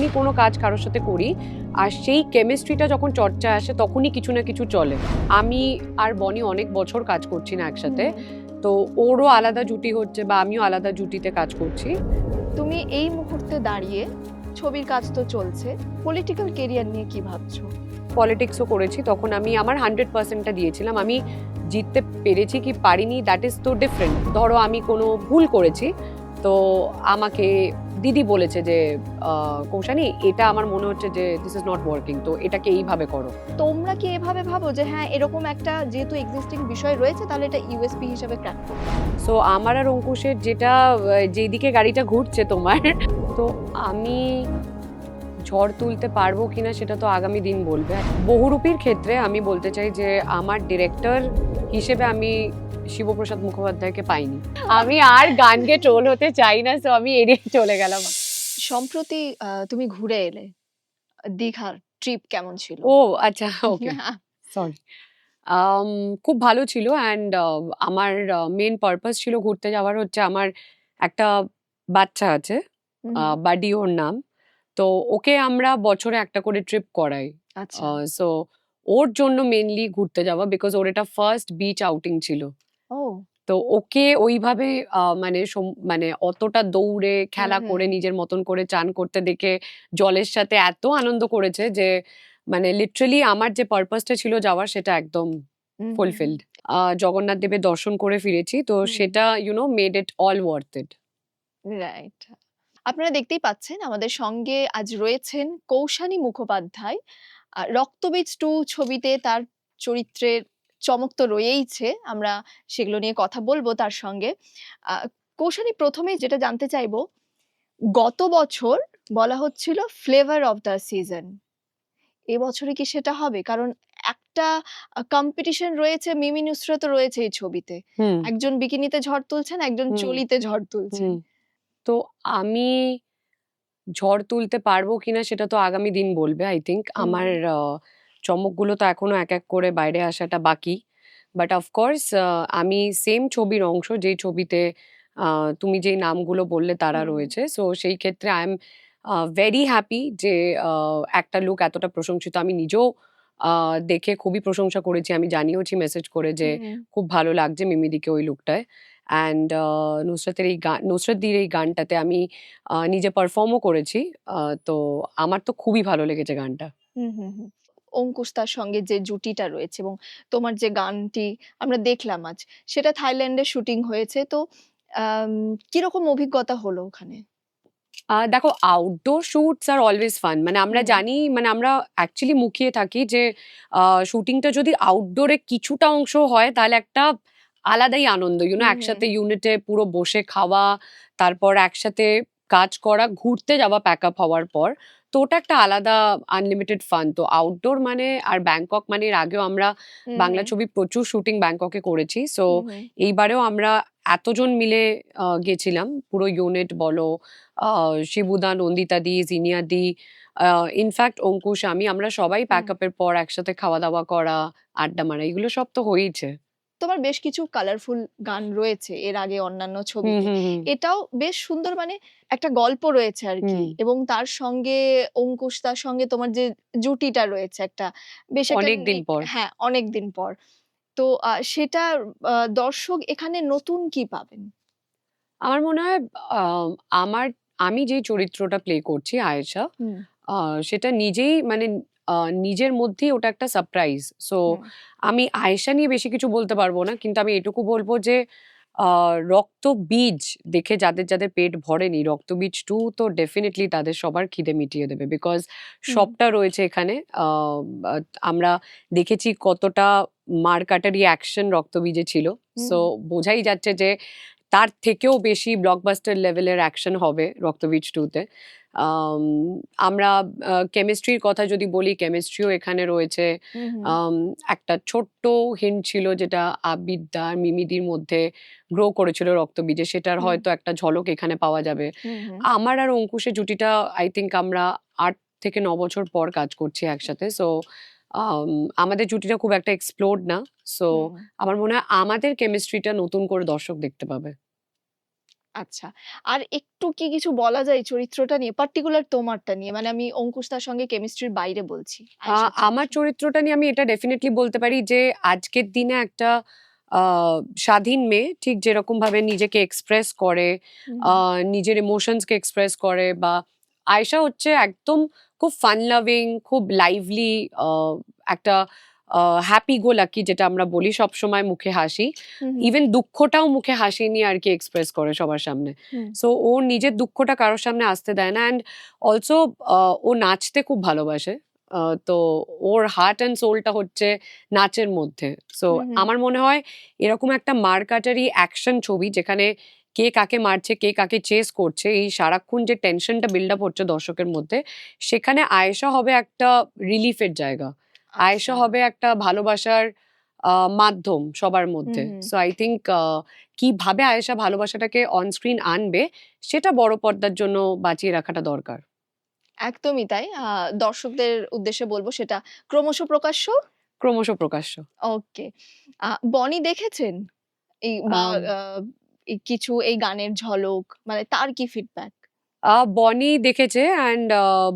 যখনই কোনো কাজ কারোর সাথে করি আর সেই কেমিস্ট্রিটা যখন চর্চা আসে তখনই কিছু না কিছু চলে। আমি আর বনি অনেক বছর কাজ করছি না একসাথে। তো ওরও আলাদা জুটি হচ্ছে বা আমিও আলাদা জুটিতে কাজ করছি। তুমি এই মুহূর্তে দাঁড়িয়ে ছবির কাজ তো চলছে পলিটিক্যাল কেরিয়ার নিয়ে কি ভাবছ? পলিটিক্সও করেছি। তখন আমি আমার হান্ড্রেড পার্সেন্টটা দিয়েছিলাম। আমি জিততে পেরেছি কি পারিনি দ্যাট ইজ তো ডিফারেন্ট ধরো আমি কোনো ভুল করেছি তো আমাকে দিদি বলেছে যে কৌশানী এটা আমার মনে হচ্ছে যে দিস ইজ নট ওয়ার্কিং তো এটাকে এইভাবে করো। তোমরা কি এভাবে ভাবো যে হ্যাঁ এরকম একটা যেহেতু এক্সিস্টিং বিষয় রয়েছে তাহলে এটা ইউএসপি হিসেবে ক্র্যাক করবে সো আমার আর অঙ্কুশের যেটা যেদিকে গাড়িটা ঘুরছে তোমার তো আমি ঝড় তুলতে পারব কিনা সেটা তো আগামী দিন বলবে। বহুরূপীর ক্ষেত্রে আমি বলতে চাই যে আমার ডিরেক্টর হিসেবে আমি শিবপ্রসাদ মুখোপাধ্যায়কে পাইনি। আমি আর গান গেয়ে ট্রোল হতে চাই না তো আমি এড়িয়ে চলে গেলাম। সম্প্রতি তুমি ঘুরে এলে দীঘার ট্রিপ কেমন ছিল? ও আচ্ছা ওকে সরি খুব ভালো ছিল অ্যান্ড আমার মেন পারপাস ছিল ঘুরতে যাওয়ার হচ্ছে আমার একটা বাচ্চা আছে বাডি ওর নাম। তো ওকে আমরা বছরে একটা করে ট্রিপ করাই। আচ্ছা। সো ওর জন্য মেনলি ঘুরতে যাওয়া বিকজ ওর এটা ফার্স্ট বিচ আউটিং ছিল। ও। তো ওকে ওইভাবে মানে মানে অতটা দৌড়ে খেলা করে নিজের মতন করে চান করতে দেখে জলের সাথে এত আনন্দ করেছে যে মানে লিটারালি আমার যে পারপাসটা ছিল যাওয়ার সেটা একদম ফুলফিলড জগন্নাথ দেবের দর্শন করে ফিরেছি তো। সেটা you know made it all worth it right আপনারা দেখতেই পাচ্ছেন আমাদের সঙ্গে আজ রয়েছেন কৌশানী মুখোপাধ্যায়। রক্তবীজ টু ছবিতে তার চরিত্রের চমক তো রয়েইছে আমরা সেগুলো নিয়ে কথা বলব তার সঙ্গে। কৌশানী প্রথমেই যেটা জানতে চাইব গত বছর বলা হচ্ছিল ফ্লেভার অফ দ্য সিজন এবছরে কি সেটা হবে? কারণ একটা কম্পিটিশন রয়েছে মিমি নুসরত রয়েছে এই ছবিতে। একজন বিকিনিতে ঝড় তুলছেন একজন। চলিতে ঝড় তুলছেন। তো আমি ঝড় তুলতে পারব কিনা সেটা তো আগামী দিন বলবে আই থিঙ্ক আমার চমকগুলো তো এখনও এক এক করে বাইরে আসাটা বাকি। বাট অফকোর্স আমি সেম ছবির অংশ যেই ছবিতে তুমি যেই নামগুলো বললে তারা রয়েছে। সো সেই ক্ষেত্রে আই এম ভেরি হ্যাপি যে একটা লুক এতটা প্রশংসিত। আমি নিজেও দেখে খুবই প্রশংসা করেছি। আমি জানিয়েওছি মেসেজ করে যে খুব ভালো লাগছে মিমিদিকে ওই লুকটায় অ্যান্ড নুসরতের এই গান নুসরতদির এই গানটাতে আমি নিজে পারফর্মও করেছি। তো আমার তো খুবই ভালো লেগেছে গানটা। হুম, হুম, হুম। অঙ্কুশ তার সঙ্গে যে জুটিটা রয়েছে এবং তোমার যে গানটি আমরা দেখলাম আজ সেটা থাইল্যান্ডে শুটিং হয়েছে। তো কীরকম অভিজ্ঞতা হলো ওখানে? দেখো আউটডোর শুটস আর অলওয়েজ ফান মানে আমরা জানি মানে আমরা অ্যাকচুয়ালি মুখিয়ে থাকি যে শুটিংটা যদি আউটডোরে কিছুটা অংশ হয় তাহলে একটা আলাদাই আনন্দ ইউনো একসাথে ইউনিটে পুরো বসে খাওয়া তারপর একসাথে কাজ করা ঘুরতে যাওয়া প্যাক আপ হওয়ার পর তো ওটা একটা আলাদা আনলিমিটেড ফান তো আউটডোর মানে আর ব্যাংকক মানে এর আগেও আমরা বাংলা ছবি প্রচুর শুটিং ব্যাংককে করেছি সো এইবারেও আমরা এতজন মিলে গেছিলাম। পুরো ইউনিট বলো আহ, শিবুদা নন্দিতা দি জিনিয়া দি ইনফ্যাক্ট অঙ্কুশ আমি আমরা সবাই প্যাক আপের পর একসাথে খাওয়া দাওয়া করা আড্ডা মারা এগুলো সব তো হয়েইছে। তোমার বেশ কিছু কালারফুল গান রয়েছে এর আগে অন্যান্য হুম এটাও বেশ সুন্দর মানে একটা গল্প রয়েছে আর কি এবং তার সঙ্গে অঙ্কুশ তার সঙ্গে তোমার যে জুটিটা রয়েছে একটা বেশ অনেকদিন পর। হ্যাঁ অনেক দিন পর। তো সেটা দর্শক এখানে নতুন কি পাবেন? আমার মনে হয় আমার আমি যে চরিত্রটা প্লে করছি আয়েশা আহ, সেটা নিজেই মানে নিজের মধ্যেই ওটা একটা সারপ্রাইজ সো আমি আয়েশা নিয়ে বেশি কিছু বলতে পারব না কিন্তু আমি এটুকু বলব যে রক্ত বীজ দেখে যাদের যাদের পেট ভরেনি রক্ত বীজ টু তো ডেফিনেটলি তাদের সবার খিদে মিটিয়ে দেবে বিকজ সবটা রয়েছে এখানে। আমরা দেখেছি কতটা মারকাটারি অ্যাকশন রক্তবীজে ছিল। সো বোঝাই যাচ্ছে যে তার থেকেও বেশি ব্লকবাস্টার লেভেলের অ্যাকশন হবে রক্তবীজ টুতে আমরা কেমিস্ট্রির কথা যদি বলি কেমিস্ট্রিও এখানে রয়েছে। একটা ছোট্ট হিন্ট ছিল যেটা আবিদ্যা আর মিমিদির মধ্যে গ্রো করেছিল রক্তবীজে। সেটার হয়তো একটা ঝলক এখানে পাওয়া যাবে। আমার আর অঙ্কুশের জুটিটা আই থিঙ্ক আমরা আট থেকে ন বছর পর কাজ করছি একসাথে। সো আমাদের জুটিটা খুব একটা এক্সপ্লোর্ড না। সো আমার মনে হয় আমাদের কেমিস্ট্রিটা নতুন করে দর্শক দেখতে পাবে। আচ্ছা। আর একটু কি কিছু বলা যায় চরিত্রটা নিয়ে? পার্টিকুলার তোমারটা নিয়ে। মানে আমি অঙ্কুশ দার সঙ্গে কেমিস্ট্রির বাইরে বলছি। আ আয়েশার আমার চরিত্র। চরিত্রটা নিয়ে আমি এটা ডেফিনিটলি বলতে পারি যে আজকের দিনে একটা আ স্বাধীন মেয়ে ঠিক যেরকমভাবে নিজেকে এক্সপ্রেস করে, হুম, আ হুম। নিজের ইমোশনসকে এক্সপ্রেস করে বা আয়েশা হচ্ছে একদম খুব ফান লাভিং, খুব লাইভলি আ একটা হ্যাপি গো লাকি যেটা আমরা বলি সবসময় মুখে হাসি। ইভেন দুঃখটাও মুখে হাসি নিয়ে আরকি এক্সপ্রেস করে সবার সামনে। সো ও নিজের দুঃখটা কারোর সামনে আসতে দেয় না অ্যান্ড অলসো ও নাচতে খুব ভালোবাসে। তো ওর হার্ট অ্যান্ড সোলটা হচ্ছে নাচের মধ্যে। সো। আমার মনে হয় এরকম একটা মারকাটারি অ্যাকশন ছবি যেখানে কে কাকে মারছে, কে কাকে চেস করছে এই সারাক্ষণ যে টেনশনটা বিল্ড আপ হচ্ছে দর্শকের মধ্যে সেখানে আয়েশা হবে একটা রিলিফের জায়গা। আয়েশা আচ্ছা। হবে একটা ভালোবাসার মাধ্যম সবার মধ্যে। সো আই থিংক আ কীভাবে আয়েশা ভালোবাসাটাকে অন স্ক্রিন আনবে সেটা বড় পর্দার জন্য বাঁচিয়ে রাখাটা দরকার। একদমই তাই। দর্শকদের উদ্দেশ্যে বলব সেটা ক্রমশ প্রকাশ্য ক্রমশ প্রকাশ্য। ওকে। বনি দেখেছেন? এই কিছু এই গানের ঝলক মানে তার কি ফিডব্যাক? বনি দেখেছে অ্যান্ড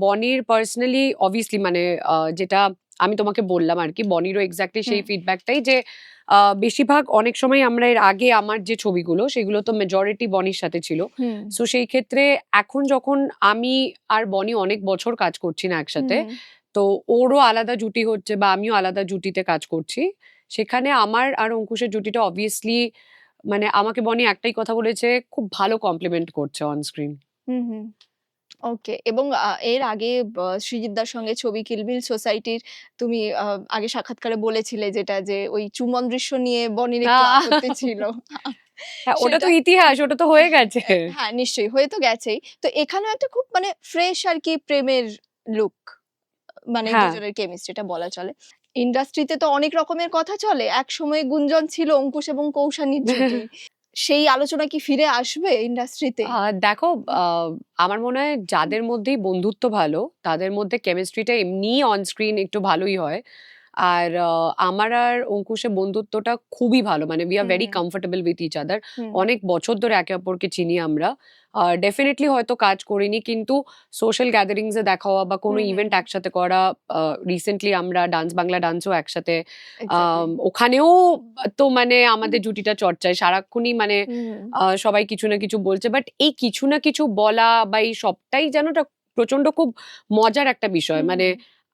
বনির পার্সোনালি অবভিয়াসলি মানে যেটা আমি তোমাকে বললাম আরকি বনিরও এক্সাক্টলি সেই ফিডব্যাকটাই যে বেশিরভাগ অনেক সময় আমরা এর আগে আমার যে ছবিগুলো সেগুলো তো মেজরিটি বনির সাথে ছিল। সো সেই ক্ষেত্রে এখন যখন আমি আর বনি অনেক বছর কাজ করছি না একসাথে তো ওরও আলাদা জুটি হচ্ছে বা আমিও আলাদা জুটিতে কাজ করছি। সেখানে আমার আর অঙ্কুশের জুটিটা অবভিয়াসলি মানে আমাকে বনি একটাই কথা বলেছে, "খুব ভালো কমপ্লিমেন্ট করছে অন স্ক্রিন।" হুম, হুম। ওকে এবং আ এর আগে বা সঙ্গে ছবি 'কিলবিল সোসাইটির' তুমি আ আগে সাক্ষাৎকারে বলেছিলে যেটা যে ওই চুম্বন দৃশ্য নিয়ে বনির একটু আপত্তি ছিল। হ্যাঁ, ওটা তো সেটা ইতিহাস, ওটা তো হয়ে গেছে। হ্যাঁ, নিশ্চয়ই হয়ে তো গেছেই। তো এখানেও একটা খুব মানে ফ্রেশ আর কি প্রেমের লুক। মানে হ্যাঁ। দুজনের কেমিস্ট্রিটা বলা চলে। ইন্ডাস্ট্রিতে তো অনেক রকমের কথা চলে। একসময় গুঞ্জন ছিল অঙ্কুশ এবং কৌশানীর জুটি। সেই আলোচনা কি ফিরে আসবে ইন্ডাস্ট্রিতে? দেখো আমার মনে হয় যাদের মধ্যেই বন্ধুত্ব ভালো, তাদের মধ্যে কেমিস্ট্রিটা এমনি অন স্ক্রিন একটু ভালোই হয়। আর আমার আর অঙ্কুশের বন্ধুত্বটা খুবই ভালো। মানে we are very comfortable with each other. অনেক বছর ধরে একে অপরকে চিনি আমরা। ডেফিনিটলি হয়তো কাজ করিনি কিন্তু সোশ্যাল গ্যাদারিংস এ দেখা হওয়া বা কোনো ইভেন্ট একসাথে করা রিসেন্টলি আমরা ডান্স বাংলা ডান্সও একসাথে। ওখানেও তো মানে আমাদের জুটিটা চর্চায়। সারাক্ষণই মানে। সবাই কিছু না কিছু বলছে। বাট এই কিছু না কিছু বলা বা এই সবটাই যেন প্রচণ্ড খুব মজার একটা বিষয়। মানে।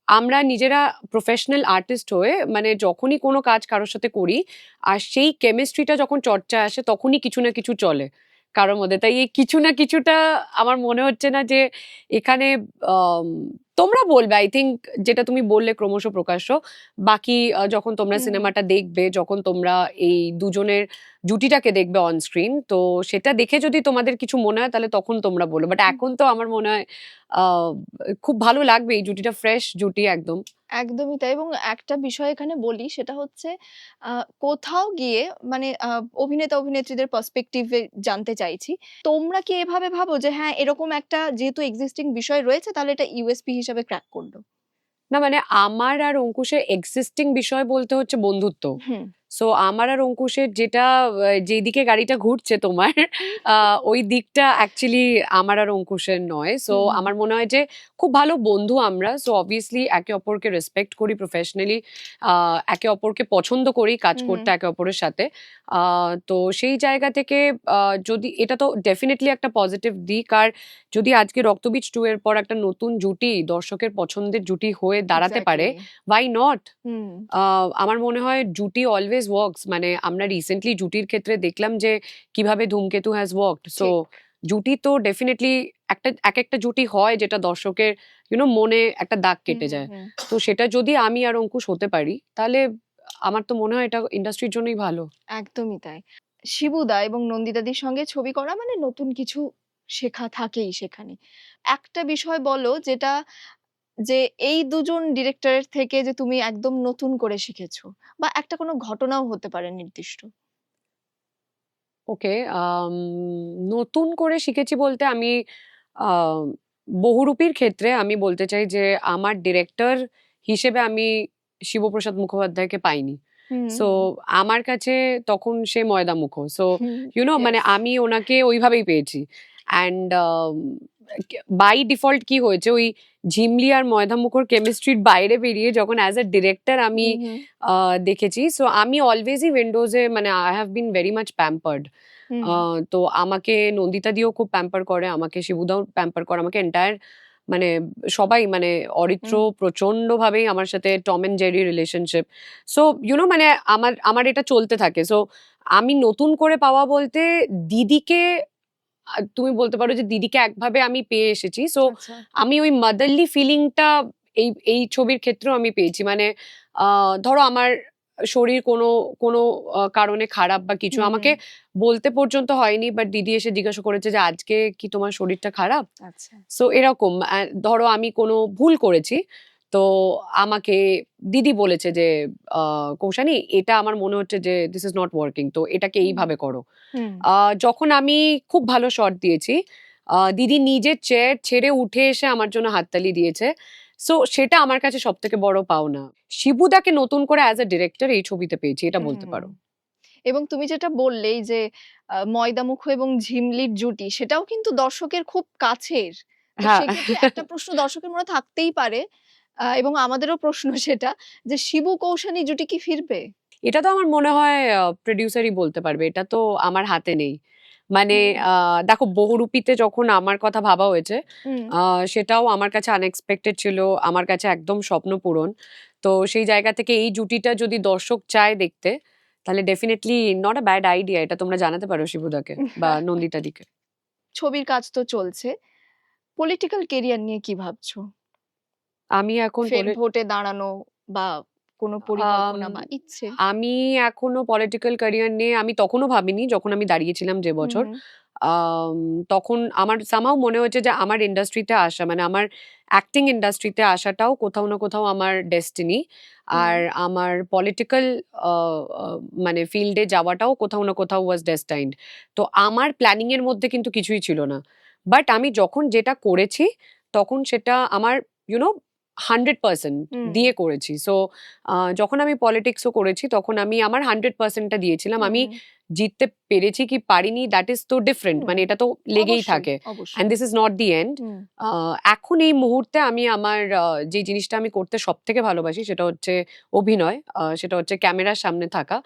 আমরা নিজেরা প্রফেশনাল আর্টিস্ট হয়ে মানে যখনই কোনো কাজ কারোর সাথে করি আর সেই কেমিস্ট্রিটা যখন চর্চা আসে তখনই কিছু না কিছু চলে কারোর মধ্যে। তাই এই কিছু না কিছুটা আমার মনে হচ্ছে না যে এখানে তোমরা বলবে আই থিঙ্ক যেটা তুমি বললে ক্রমশ প্রকাশ্য। বাকি যখন তোমরা। সিনেমাটা দেখবে, যখন তোমরা এই দুজনের জুটিটাকে দেখবে অন স্ক্রিন তো সেটা দেখে যদি তোমাদের কিছু মনে হয় তাহলে তখন তোমরা বলো। বাট এখন তো আমার মনে হয় খুব ভালো লাগবে এই জুটিটা ফ্রেশ জুটি একদম। একদমই তাই এবং একটা বিষয় এখানে বলি সেটা হচ্ছে কোথাও গিয়ে মানে অভিনেতা-অভিনেত্রীদের পার্সপেক্টিভ জানতে চাইছি। তোমরা কি এভাবে ভাবো যে হ্যাঁ, এরকম একটা যেহেতু এক্সিস্টিং বিষয় রয়েছে তাহলে এটা ইউএসপি হিসাবে ক্র্যাক করল? না মানে আমার আর অঙ্কুশের এক্সিস্টিং বিষয় বলতে হচ্ছে বন্ধুত্ব। সো আমার আর অঙ্কুশের যেটা যেদিকে গাড়িটা ঘুরছে তোমার ওই দিকটা অ্যাকচুয়ালি আমার আর অঙ্কুশের নয়। সো। আমার মনে হয় যে খুব ভালো বন্ধু আমরা। সো অবভিয়াসলি একে অপরকে রেসপেক্ট করি প্রফেশনালি। একে অপরকে পছন্দ করি কাজ করতে একে অপরের সাথে। তো সেই জায়গা থেকে যদি এটা তো ডেফিনেটলি একটা পজিটিভ দিক। আর যদি আজকে 'রক্তবীজ টু এর পর একটা নতুন জুটি দর্শকের পছন্দের জুটি হয়ে দাঁড়াতে পারে। Why not? আমার মনে হয় জুটি অলওয়েজ ওয়ার্কস মানে আমরা রিসেন্টলি জুটির ক্ষেত্রে দেখলাম যে কীভাবে 'ধূমকেতু' হ্যাজ ওয়ার্কড। সো জুটি তো ডেফিনিটলি একটা একেকটা জুটি হয় যেটা দর্শকের ইউ নো মনে একটা দাগ কেটে যায়। তো সেটা যদি আমি আর অঙ্কুশ হতে পারি তাহলে আমার তো মনে হয় এটা ইন্ডাস্ট্রির জন্যই ভালো। একদমই তাই। শিবুদা এবং নন্দিতাদির সঙ্গে ছবি করা মানে নতুন কিছু শেখা থাকেই সেখানে। একটা বিষয় বলো যেটা যে এই দুজন ডিরেক্টরের থেকে যে তুমি একদম নতুন করে শিখেছো বা একটা কোনো ঘটনাও হতে পারে নির্দিষ্ট? ওকে নতুন করে শিখেছি বলতে আমি বহুরূপীর ক্ষেত্রে আমি বলতে চাই যে আমার ডিরেক্টর হিসেবে আমি শিবপ্রসাদ মুখোপাধ্যায়কে পাইনি। সো আমার কাছে তখন সে ময়দা মুখো সো হুম, ইউ নো মানে আমি ওনাকে ওইভাবেই পেয়েছি অ্যান্ড বাই ডিফল্ট কি হয়েছে? ওই ঝিমলি আর ময়দা মুখোর কেমিস্ট্রির বাইরে বেরিয়ে যখন অ্যাজ এ ডিরেক্টর আমি দেখেছি। সো আমি অলওয়েজই উইন্ডোজে মানে I have been very much pampered তো আমাকে নন্দিতা দিয়েও খুব প্যাম্পার করে আমাকে শিবুদাও প্যাম্পার করে আমাকে এন্টায়ার মানে সবাই মানে অরিত্র প্রচণ্ড ভাবেই আমার সাথে Tom and Jerry relationship so you know মানে আমার আমার এটা চলতে থাকে। সো আমি নতুন করে পাওয়া বলতে দিদিকে তুমি বলতে পারো যে দিদিকে একভাবে আমি পেয়ে এসেছি। সো আচ্ছা, আমি ওই মাদারলি ফিলিংটা এই এই ছবির ক্ষেত্রেও আমি পেয়েছি। মানে আহ, ধরো আমার শরীর কোনো কোনো কারণে খারাপ বা কিছু আমাকে বলতে পর্যন্ত হয়নি বাট দিদি এসে জিজ্ঞাসা করেছে যে আজকে কি তোমার শরীরটা খারাপ? আচ্ছা। সো এরকম ধরো আমি কোনো ভুল করেছি তো আমাকে দিদি বলেছে যে কৌশানি এটা আমার মনে হচ্ছে যে দিস ইজ নট ওয়ার্কিং তো এটাকে এইভাবে করো। যখন আমি খুব ভালো শট দিয়েছি দিদি নিজের চেয়ার ছেড়ে উঠে এসে আমার জন্য হাততালি দিয়েছে। সো সেটা আমার কাছে সব থেকে বড় পাওনা। শিবুদাকে নতুন করে অ্যাজ এ ডিরেক্টর এই ছবিতে পেয়েছি এটা বলতে পারো। এবং তুমি যেটা বললেই যে ময়দামুখ এবং ঝিমলির জুটি সেটাও কিন্তু দর্শকের খুব কাছের। হ্যাঁ। একটা প্রশ্ন দর্শকের মনে থাকতেই পারে এবং আমাদেরও প্রশ্ন সেটা যে শিবু কৌশানী জুটি কি ফিরবে? এটা তো আমার মনে হয় প্রডিউসারই বলতে পারবে এটা তো আমার হাতে নেই। মানে দেখো বহুরূপীতে যখন আমার কথা ভাবা হয়েছে সেটাও আমার কাছে আনএক্সপেক্টেড ছিল আমার কাছে একদম স্বপ্ন পূরণ। তো সেই জায়গা থেকে এই জুটিটা যদি দর্শক চায় দেখতে তাহলে definitely not a bad idea এটা তোমরা জানাতে পারো শিবুদাকে বা নন্দিতাদিকে। ছবির কাজ তো চলছে। পলিটিক্যাল কেরিয়ার নিয়ে কি ভাবছ? আমি এখন ফের ভোটে দাঁড়ানো বা কোনো পরিকল্পনা বা ইচ্ছে? আমি এখনও পলিটিক্যাল ক্যারিয়ার নিয়ে আমি তখনও ভাবিনি যখন আমি দাঁড়িয়েছিলাম যে বছর। তখন আমার সামাও মনে হয়েছে যে আমার ইন্ডাস্ট্রিতে আসা মানে আমার অ্যাক্টিং ইন্ডাস্ট্রিতে আসাটাও কোথাও না কোথাও আমার ডেস্টিনি আর আমার পলিটিক্যাল মানে ফিল্ডে যাওয়াটাও কোথাও না কোথাও ওয়াজ ডেস্টাইন্ড তো আমার প্ল্যানিং এর মধ্যে কিন্তু কিছুই ছিল না। বাট আমি যখন যেটা করেছি তখন সেটা আমার ইউনো হান্ড্রেড পার্সেন্ট দিয়ে করেছি। সো যখন আমি পলিটিক্সও করেছি তখন আমি আমার হান্ড্রেড পার্সেন্টটা দিয়েছিলাম। আমি জিততে পেরেছি কি পারিনি দ্যাট ইজ তো ডিফারেন্ট মানে এটা তো লেগেই থাকে। And this is not the end এখন এই মুহূর্তে আমি আমার যে জিনিসটা আমি করতে সব থেকে ভালোবাসি সেটা হচ্ছে অভিনয় আহ, সেটা হচ্ছে ক্যামেরার সামনে থাকা।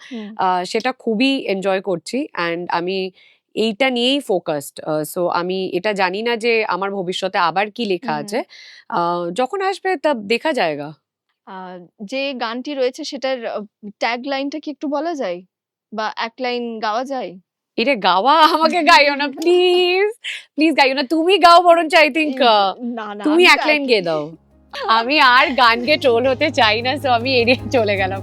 সেটা খুবই এনজয় করছি। অ্যান্ড আমি এইটা নিয়েই ফোকাসড সো আমি এটা জানি না যে আমার ভবিষ্যতে আবার কি লেখা আছে। যখন আসবে তা দেখা যায়গা যে গানটি রয়েছে সেটার ট্যাগ লাইনটা কি একটু বলা যায়? বা এক লাইন গাওয়া যায়? এটা গাওয়া? আমাকে গাইও না প্লিজ প্লিজ গাইও না। তুমি গাও বরঞ্চ আই থিঙ্ক না না তুমি এক লাইন গেয়ে দাও। আমি আর গান গেয়ে ট্রোল হতে চাই না সো আমি এড়িয়ে চলে গেলাম।